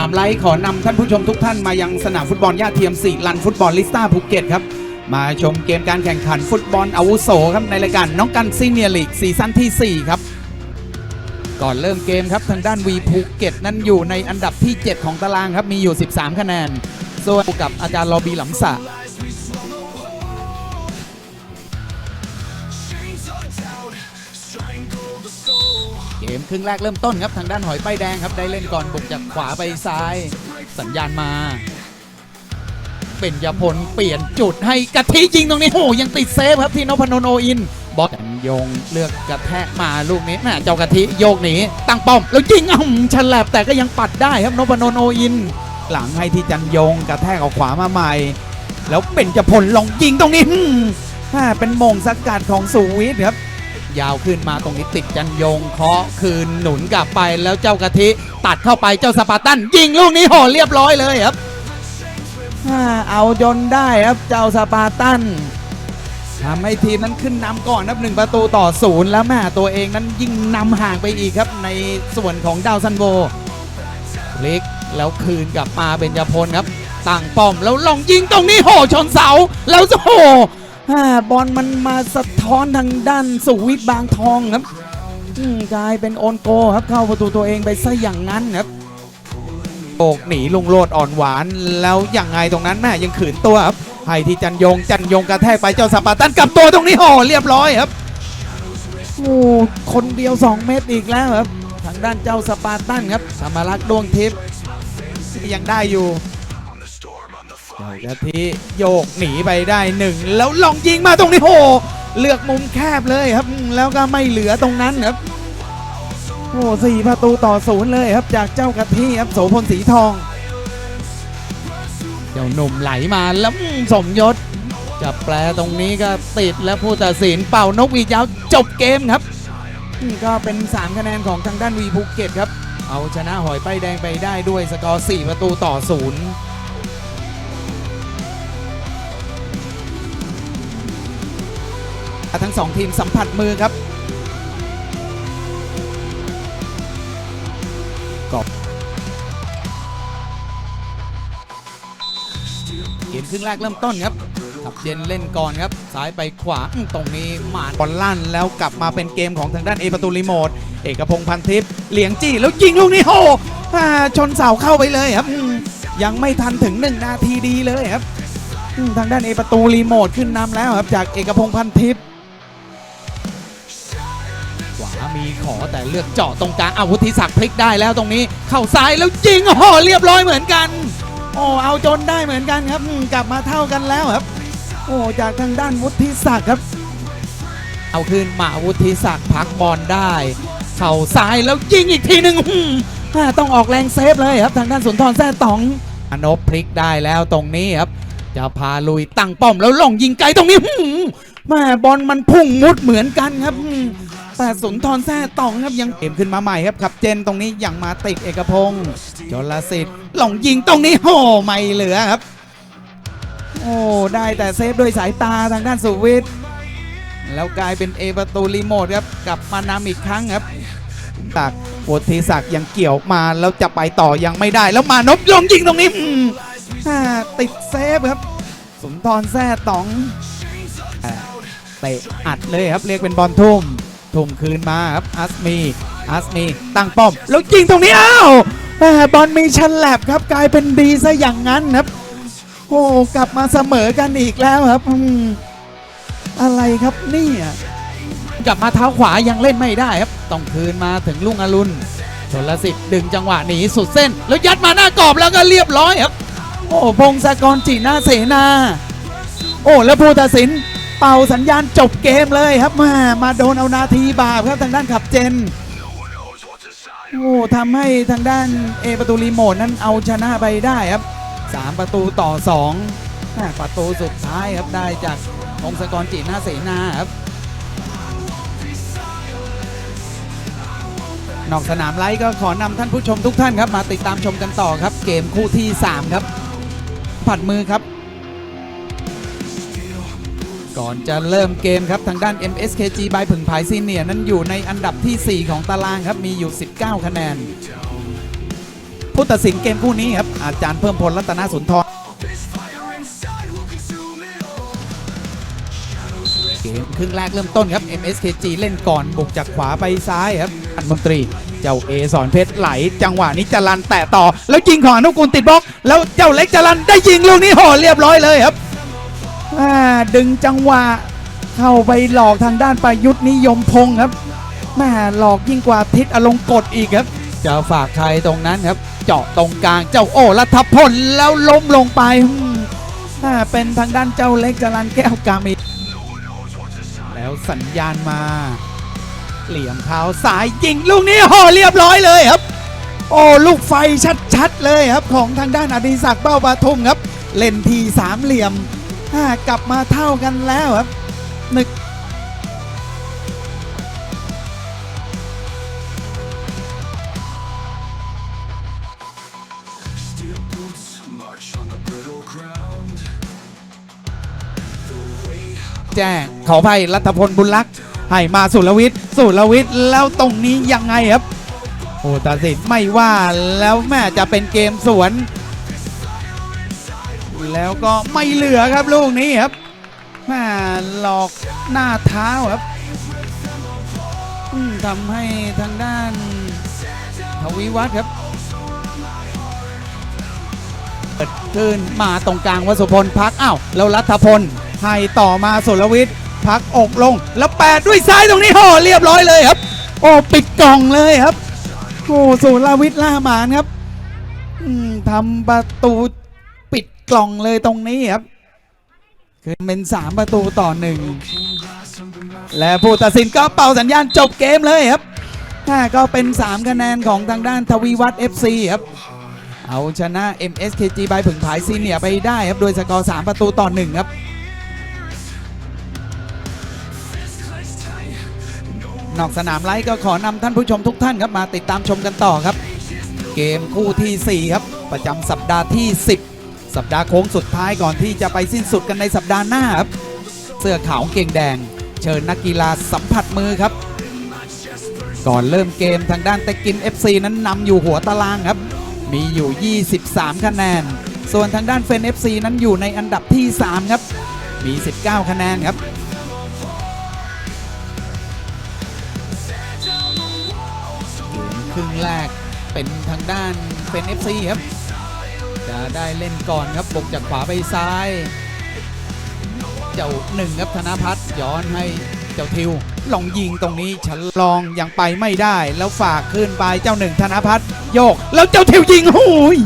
ตามไลค์ขอนำท่านผู้ชมทุกท่านมายังสนามฟุตบอลย่าเทียมสี่ลันฟุตบอลลิสตาภูเก็ตครับ มาชมเกมการแข่งขันฟุตบอลอาวุโสครับในรายการน้องกันซีเนียร์ลีกซีซั่นที่ 4 ครับ ก่อนเริ่มเกมครับทางด้านวีภูเก็ตนั้นอยู่ในอันดับที่ 7 ของตารางครับมีอยู่ 13 คะแนน ส่วนกับอาจารย์ลอบีหลำสะ เกมครึ่งแรกเริ่มต้นครับทางด้านหอยป้ายแดงครับได้เล่นก่อนบุกจากขวาไปซ้าย สัญญาณมา เป็นยาพลเปลี่ยนจุดให้กะทิยิงตรงนี้โอ้ยังติดเซฟครับที่นพนนท์โออินบอลกันยงเลือกกระแทกมาลูกนี้แม่เจ้ากะทิโยกหนีตั้งป้อมแล้วยิงอ่ำฉลับแต่ก็ยังปัดได้ครับนพนนท์โออิน หลังให้ที่จันยงกระแทกเอาขวามาใหม่ แล้วเป็นจะพลลองยิงตรงนี้อืมแม่เป็นมงสกัดของสุวิทย์ครับ ยาวขึ้นมาตรงนี้ติดจันยงเคาะคืนหนุนกลับไปแล้วเจ้ากะทิตัดเข้าไปเจ้าสปาร์ตัน ยิงลูกนี้โหเรียบร้อยเลยครับอ่าเอาจนได้ครับเจ้าสปาร์ตันทำให้ทีมนั้นขึ้นนำก่อนครับหนึ่งประตูต่อศูนย์แล้วแม่ตัวเองนั้นยิ่งนำห่างไปอีกครับในส่วนของดาวซันโวเล็กแล้วคืนกลับมาเป็นยาพลครับตั้งป้อมแล้วลองยิงตรงนี้โหชนเสาแล้วโหอ่า บอลมันมาสะท้อนทางด้านสุวิทย์บางทองครับกลายเป็นโอนโกครับเข้าประตูตัวเองไปซะอย่างนั้นครับโอกหนีลุงโลดอ่อนหวานแล้วอยังไงตรงนั้นแม่ยังขืนตัวครับให้ที่จันยงจันยงกระแทกไปเจ้าสปาร์ตันกลับตัวตรงนี้ห่อเรียบร้อยครับโอ้คนเดียว 2 เมตรอีกแล้วครับ ทางด้านเจ้าสปาร์ตันครับธรรมรักษ์ดวงทิพย์ยังได้อยู่ storm, on the เจ้า fly. กะทิโยกหนีไปได้หนึ่งแล้วลองยิงมาตรงนี้โห เลือกมุมแคบเลยครับ แล้วก็ไม่เหลือตรงนั้นครับโอ้สี่ประตูต่อศูนย์เลยครับจากเจ้ากะทิครับโสพลสีทอง เจ้าหนุ่มไหลมาแล้วสมยศจะแปลตรงนี้ก็ติดแล้วผู้ตัดสินเป่านกวีดยาวจบเกมครับ ก็เป็น 3 คะแนนของทางด้านวีภูเก็ตครับ เอาชนะหอยป้ายแดงไปได้ด้วยสกอร์4ประตูต่อศูนย์ ทั้งสองทีมสัมผัสมือครับกอบเกมครึ่งแรกเริ่มต้นครับขับเย็นเล่นก่อนครับ ซ้ายไปขวาอื้อตรงนี้หมาดบอลลั่นแล้วกลับมาเป็นเกมของทางด้านเอประตูรีโมท เอกพงษ์พันทิพย์เหลียงจี้แล้วยิงลูกนี้โหชนเสาเข้าไปเลยครับอืมยังไม่ทันถึง 1 นาทีดีเลยครับ ทางด้านเอประตูรีโมทขึ้นนำแล้วครับจากเอกพงษ์พันทิพย์ มีขอแต่เลือกเจาะตรงกลางอาวุธทิศักดิ์พลิกได้แล้วตรงนี้ เข้าซ้ายแล้วยิงโอ้โหเรียบร้อยเหมือนกัน โอ้เอาจนได้เหมือนกันครับอืมกลับมาเท่ากันแล้วครับ โอ้จากทางด้านวุฒิศักดิ์ครับ เอาคืนมาวุฒิศักดิ์พักบอลได้ เข่าซ้ายแล้วยิงอีกทีหนึ่งอืมอ่าต้องออกแรงเซฟเลยครับทางด้านสุนทรแซ่ตองอนบพลิกได้แล้วตรงนี้ครับ จะพาลุยตั้งป้อมแล้วลงยิงไกลตรงนี้หืมแม่บอลมันพุ่งมุดเหมือนกันครับอืม แต่สุนทรแซ่ตองครับยังเก็บขึ้นมาใหม่ครับขับเจนตรงนี้ยังมาติดเอกพงศ์จลสิทธิ์ลงยิงตรงนี้โอ้ไม่เหลือครับ โอ้ได้แต่เซฟด้วยสายตาทางด้านสุวิทย์แล้วกลายเป็นเอประตูรีโมทครับกลับมานำอีกครั้งครับตักวุฒิศักดิ์ยังเกี่ยวมาแล้วจะไปต่อยังไม่ได้ แล้วมานพลงยิงตรงนี้ติดเซฟครับสุนทรแซ่ตองเตะอัดเลยครับเรียกเป็นบอลทุ่ม ทุ่มคืนมาครับอัสมีอัสมีตั้งป้อม แล้วยิงตรงนี้อ้าวแม่บอลมีชันแลบครับกลายเป็นดีซะอย่างนั้นครับ โอ้กลับมาเสมอกันอีกแล้วครับอะไรครับนี่กลับมาเท้าขวายังเล่นไม่ได้ครับ ต้องคืนมาถึงลุงอรุณชนละสิทธิ์ดึงจังหวะหนีสุดเส้น แล้วยัดมาหน้ากรอบแล้วก็เรียบร้อยครับ โอ้พงศกรจีน่าเสนา โอ้แล้วผู้ตัดสิน เป่าสัญญาณจบเกมเลยครับมามาโดนเอานาทีบาปครับทางด้านขับเจนโอ้ทำให้ทางด้านเอประตูรีโมทนั้นเอาชนะไปได้ครับ 3 ประตูต่อ2อ่าประตูสุดท้ายครับได้จากองศกรจีน่าเสนาครับ นอกสนามไลฟ์ก็ขอนำท่านผู้ชมทุกท่านครับ มาติดตามชมกันต่อครับ เกมคู่ที่ 3 ครับ ผัดมือครับ ก่อนจะเริ่มเกมครับทางด้าน MSKG บายผึ่งผายซีเนียนั้นอยู่ในอันดับทีสี่ 4 ของตารางครับมีอยู่ 19 คะแนน ผู้ตัดสินเกมคู่นี้ครับ อาจารย์เพิ่มพลรัตนสุนทรเกมครึ่งแรกเริ่มต้นครับ MSKG เล่นก่อนบุกจากขวาไปซ้ายครับอันมนตรีเจ้าเอสอนเพชรไหล จังหวะนี้จรันแตะต่อ แล้วยิงของอนุกูลติดบล็อก แล้วเจ้าเล็กจรันได้ยิงลูกนี้ห่อเรียบร้อยเลยครับ อ่าดึงจังหวะเข้าไปหลอกทางด้านประยุทธ์นิยมพงศ์ครับแม่หลอกยิ่งกว่าทิศอลงกฎอีกครับ จะฝากใครตรงนั้นครับ เจาะตรงกลางเจ้าโอรัฐพลแล้วล้มลงไปอืมอ่าเป็นทางด้านเจ้าเล็กจรันแก้วกามิแล้วสัญญาณมา เหลี่ยมเท้าสายยิงลูกนี้ห่อเรียบร้อยเลยครับ โอ้ลูกไฟชัดๆเลยครับ ของทางด้านอดิศักดิ์เบ้าปทุมครับ เล่นทีสามเหลี่ยมอ่า กลับมาเท่ากันแล้วครับหนึ่งแจ้งขออภัยรัฐพลบุญลักษ์ให้มาสุรวิทย์สุรวิทย์แล้วตรงนี้ยังไงครับโอ้ตัดสินไม่ว่าแล้วแม่จะเป็นเกมสวน แล้วก็ไม่เหลือครับลูกนี้ครับแม่หลอกหน้าเท้าครับทำให้ทางด้านทวิวัฒน์ครับเปิดขึ้นมาตรงกลางวสุพลพักอ้าวแล้วรัฐพลให้ต่อมาสุรวิทย์พักอกลง แล้วแปดด้วยซ้ายตรงนี้ห่อเรียบร้อยเลยครับ โอ้ปิดกล่องเลยครับโอ้สุรวิทย์ล่าหมานครับทำประตู กล่องเลยตรงนี้ครับคือเป็น 3 ประตูต่อหนึ่งและผู้ตัดสินก็เป่าสัญญาณจบเกมเลยครับถ้าก็เป็น 3 คะแนนของทางด้านทวีวัฒน์ FC ครับเอาชนะ MSKG บายผึ่งผายซีเนียไปได้ครับ โดยสกอร์ 3 ประตูต่อ 1 ครับ นอกสนามไลฟ์ก็ขอนำท่านผู้ชมทุกท่านครับ มาติดตามชมกันต่อครับ เกมคู่ทีสี่4 ครับ ประจำสัปดาห์ที่ 10 สัปดาห์โค้งสุดท้ายก่อนที่จะไปสิ้นสุดกันในสัปดาห์หน้าครับ เสื้อขาวเก่งแดง เชิญนักกีฬาสัมผัสมือครับ ก่อนเริ่มเกมทางด้านเต็กกิม FC นั้นนำอยู่หัวตารางครับ มีอยู่ 23 คะแนน ส่วนทางด้านเฟน FC นั้นอยู่ในอันดับที่ 3 ครับ มี 19 คะแนนครับครึ่งแรกเป็นทางด้านเฟน FC ครับ จะได้เล่นก่อนครับบกจากขวาไปซ้าย เจ้าหนึ่งครับธนพัฒน์ย้อนให้เจ้าทิวลองยิงตรงนี้ฉลองยังไปไม่ได้ แล้วฝากขึ้นไปเจ้าหนึ่งธนพัฒน์โยก แล้วเจ้าทิวยิงหูย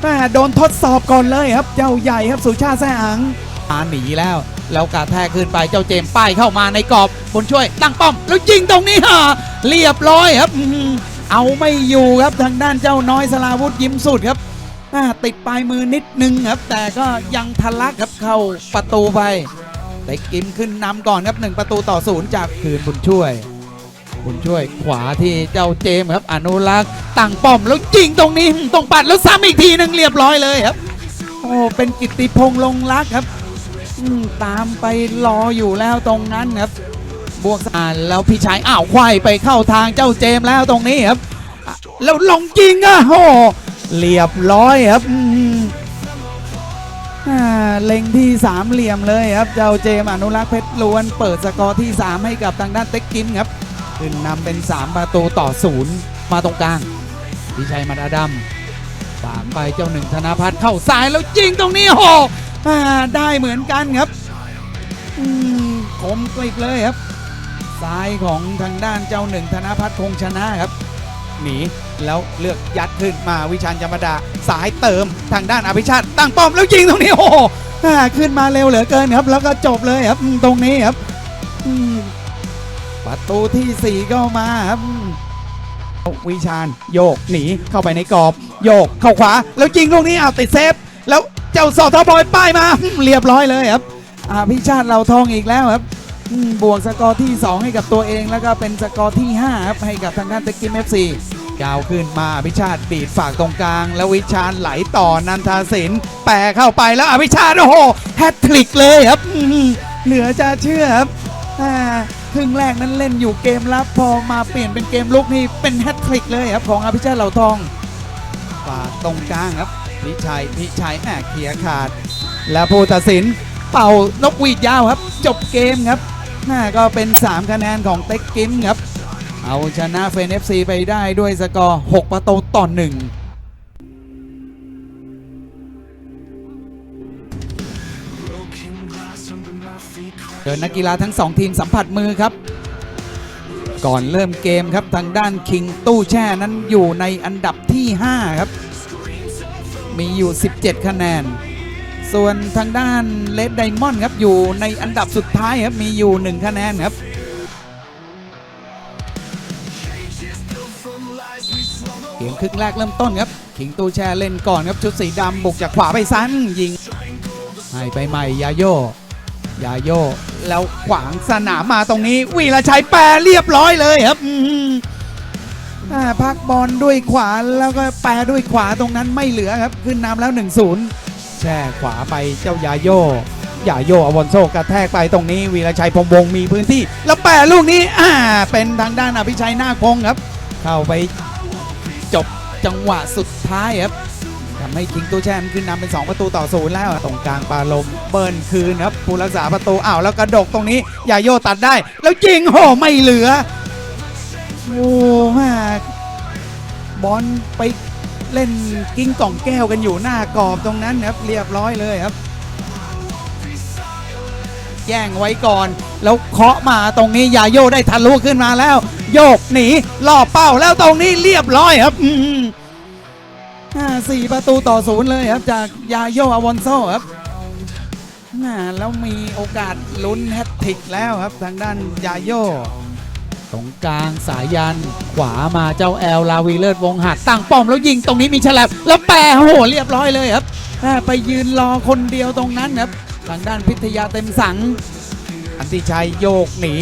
แม่โดนทดสอบก่อนเลยครับ เจ้าใหญ่ครับสุชาติแซ่อังอาหนีแล้วแล้วกาแทกขึ้นไปเจ้าเจมป้ายเข้ามาในกรอบบุญช่วยตั้งป้อม แล้วยิงตรงนี้ฮะเรียบร้อยครับ เอาไม่อยู่ครับทางด้านเจ้าน้อยสลาวุธยิ้มสุดครับ ติดปลายมือนิดนึงครับ แต่ก็ยังทะลักครับเข้าประตูไปแต่กิมขึ้นนำก่อนครับหนึ่งประตูต่อศูนย์จากคืนบุญช่วย บุญช่วยขวาที่เจ้าเจมครับอนุรักษ์ตั้งป้อมแล้วยิงตรงนี้ตรงปัดแล้วซ้ำอีกทีหนึงเรียบร้อยเลยครับ โอ้เป็นกิติพงษ์ลงรักครับตามไปรออยู่แล้วตรงนั้นครับ บวกสานแล้วพี่ชายอ้าวควายไปเข้าทางเจ้าเจมแล้วตรงนี้ครับ แล้วลงยิงอะโอ้ เรียบร้อยครับอ่าเล็งที่สามเหลี่ยมเลยครับ เจ้าเจมส์อนุรักษ์เพชรล้วนเปิดสกอร์ที่ 3 ให้กับทางด้านเต็กกิมครับขึ้นนำเป็น 3 ประตูต่อศูนย์มาตรงกลางพี่ชัยมาดาดำฝากไปเจ้าหนึ่งธนพัฒน์เข้าซ้ายแล้วยิงตรงนี้โหอ่าได้เหมือนกันครับอืมคมกริบเลยครับ ซ้ายของทางด้านเจ้าหนึ่งธนพัฒน์คงชนะครับ หนีแล้วเลือกยัดขึ้นมาวิชาญจมดาสายเติมทางด้านอภิชาติตั้งป้อมแล้วยิงตรงนี้โอ้โหอ่าขึ้นมาเร็วเหลือเกินครับ แล้วก็จบเลยครับตรงนี้ครับประตูที่สี่ก็มาครับวิชาญโยกหนีเข้าไปในกรอบ โยกเข้าขวา แล้วยิงลูกนี้เอาติดเซฟ แล้วเจ้าสอทบอยป้ายมา เรียบร้อยเลยครับอภิชาติเราทองอีกแล้วครับ บวกสกอร์ที่ 2 ให้กับตัวเองแล้วก็เป็นสกอร์ที่5ครับให้กับทางด้านเต็กกิมเอฟซีก้าวขึ้นมาอภิชาติดีดฝากตรงกลาง แล้ววิชาญไหลต่อนันทาศินแปรเข้าไปแล้วอภิชาติโอ้โหแฮตทริกเลยครับเหลือจะเชื่อครับครึ่งแรกนั้นเล่นอยู่เกมรับพอมาเปลี่ยนเป็นเกมลุกนี่เป็นแฮตทริกเลยครับของอภิชาติเหล่าทองฝากตรงกลางครับพิชัยพิชัยแอบเคลียร์ขาด แล้วผู้ตัดสินเป่านกหวีดยาวครับ จบเกมครับ น่าก็เป็น 3 คะแนนของเต็กกิมครับ เอาชนะเฟนเอฟซีไปได้ด้วยสกอร์ 6 ประตูต่อหนึ่งเดินนักกีฬาทั้ง 2 ทีมสัมผัสมือครับ ก่อนเริ่มเกมครับทางด้านคิงตู้แช่นั้นอยู่ในอันดับที่ 5 ครับ มีอยู่ 17 คะแนน ส่วนทางด้านเลดไดมอนด์ครับอยู่ในอันดับสุดท้ายครับมีอยู่ 1 คะแนนครับเกมครึ่งแรกเริ่มต้นครับคิงตู้แช่เล่นก่อนครับชุดสีดำบุกจากขวาไปซ้ายอืมยิงให้ไปใหม่ยาโยยาโยแล้วขวางสนามมาตรงนี้ วีรชัยแปรเรียบร้อยเลยครับพักบอลด้วยขวาแล้วก็แปรด้วยขวาตรงนั้นไม่เหลือครับ ขึ้นนำแล้ว 1-0 แช่ขวาไปเจ้ายาโยยาโยอวอนโซกระแทกไปตรงนี้วีรชัยพรหมวงมีพื้นที่ แล้วแปรลูกนี้อ่าเป็นทางด้านอภิชัยนาคพงครับ เข้าไปจบจังหวะสุดท้ายครับทำให้คิงตู้แช่มขึ้นนำเป็น 2 ประตูต่อศูนย์แล้วตรงกลางปาลมเบิร์นคืนครับผู้รักษาประตูอ้าวแล้วกระดกตรงนี้ยาโยตัดได้ แล้วยิงโหไม่เหลือโอ้แม่บอลไป เล่นกิ้งกล่องแก้วกันอยู่หน้ากรอบตรงนั้นครับ เรียบร้อยเลยครับ แย่งไว้ก่อน แล้วเคาะมาตรงนี้ยาโยได้ทะลุขึ้นมาแล้ว โยกหนีล่อเป้าแล้วตรงนี้เรียบร้อยครับอืมห้าสี่ประตูต่อศูนย์เลยครับ จากยาโยอาวอนโซครับน่าแล้วมีโอกาสลุ้นแฮตทิกแล้วครับทางด้านยาโย ตรงกลางสายยัน ขวามาเจ้าแอลลาวีเลิศวงหัดตั้งป้อมแล้วยิงตรงนี้มีฉลับแล้วแปรโอ้โหเรียบร้อยเลยครับอ่าไปยืนรอคนเดียวตรงนั้นครับทางด้านพิทยาเต็มสัง อันติชัยโยกหนี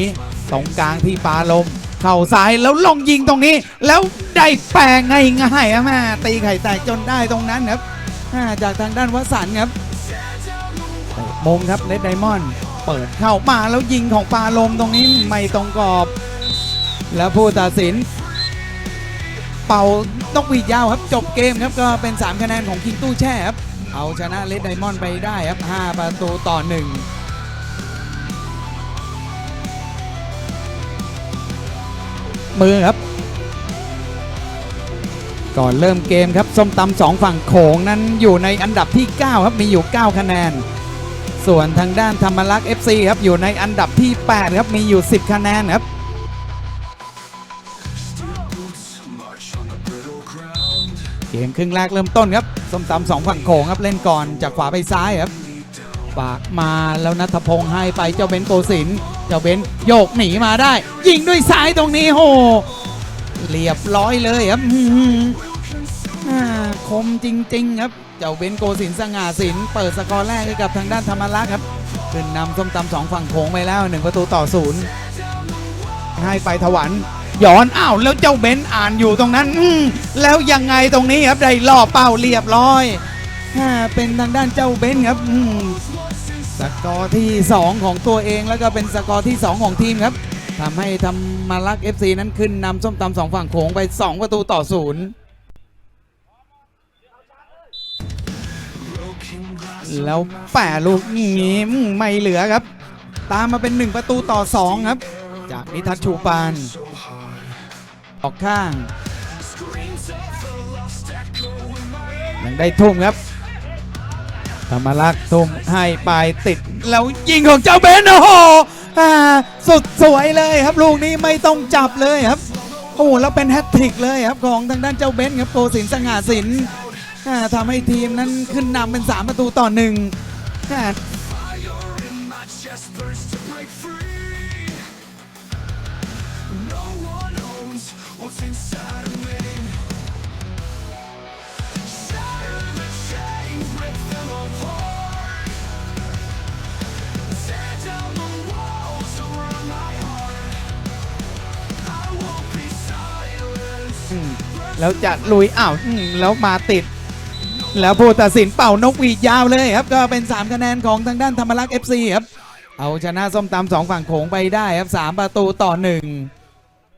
ตรงกลางที่ปาลมเข่าซ้ายแล้วลงยิงตรงนี้ แล้วได้แปลงง่ายๆครับแม่ตีไข่แตกจนได้ตรงนั้นครับจากทางด้านวสันครับมงครับเลดไดมอนด์เปิดเข้ามาแล้วยิงของปาลมตรงนี้ไม่ตรงกรอบ แล้วผู้ตัดสิน เป่านกหวีดยาวครับจบเกมครับก็เป็น 3 คะแนนของคิงตู้แช่ครับเอาชนะเลดไดมอนด์ไปได้ครับ 5 ประตูต่อ 1มือครับ ก่อนเริ่มเกมครับ ส้มตำสองฝั่งโขงนั้นอยู่ในอันดับที่ 9 ครับมีอยู่ 9 คะแนน ส่วนทางด้านธรรมรักษ์ FC ครับอยู่ในอันดับที่ 8 ครับมีอยู่ 10 คะแนนครับ เกมครึ่งแรกเริ่มต้นครับส้มตำสองฝั่งโขงครับเล่นก่อนจากขวาไปซ้ายครับฝากมาแล้วนัทพงษ์ให้ไปเจ้าเบนโกสินเจ้าเบนโยกหนีมาได้ ยิงด้วยซ้ายตรงนี้โหเรียบร้อยเลยครับหืออ่าคมจริง ๆ ครับ เจ้าเบนโกสินสง่าสินเปิดสกอร์แรกให้กับทางด้านธรรมรักษ์ครับขึ้นนำส้มตำสองฝั่งโขงไปแล้วหนึ่งประตูต่อศูนย์ให้ไปถวัน ย้อนอ้าวแล้วเจ้าเบนอ่านอยู่ตรงนั้นอืมแล้วยังไงตรงนี้ครับได้ล่อเป้าเรียบร้อยอ่าเป็นทางด้านเจ้าเบนครับอืมสกอร์ที่ 2 ของตัวเองแล้วก็เป็นสกอร์ที่ 2 ของทีมครับทำให้ธรรมารักษ์ FC นั้นขึ้นนำส้มตำสองฝั่งโขงไป 2 ประตูต่อศูนย์แล้วแปะลูกนี้ไม่เหลือครับ ตามมาเป็น 1 ประตูต่อ 2 ครับ จากนิทัศชูปาน ออกข้างยังได้ทุ่มครับ ธรรมรักษ์ทุ่มให้ไปติด แล้วยิงของเจ้าเบนโอ้โหสุดสวยเลยครับลูกนี้ไม่ต้องจับเลยครับโอ้โหแล้วเป็นแฮตทริกเลยครับของทางด้านเจ้าเบนครับโกสินสง่าสินทำให้ทีมนั้นขึ้นนำเป็น 3 ประตูต่อหนึ่ง แล้วจะลุยอ้าวแล้วมาติด แล้วผู้ตัดสินเป่านกหวีดยาวเลยครับ ก็เป็น 3 คะแนนของทางด้านธรรมรักษ์ FC ครับ เอาชนะส้มตำสองฝั่งโขงไปได้ครับสามประตูต่อหนึ่ง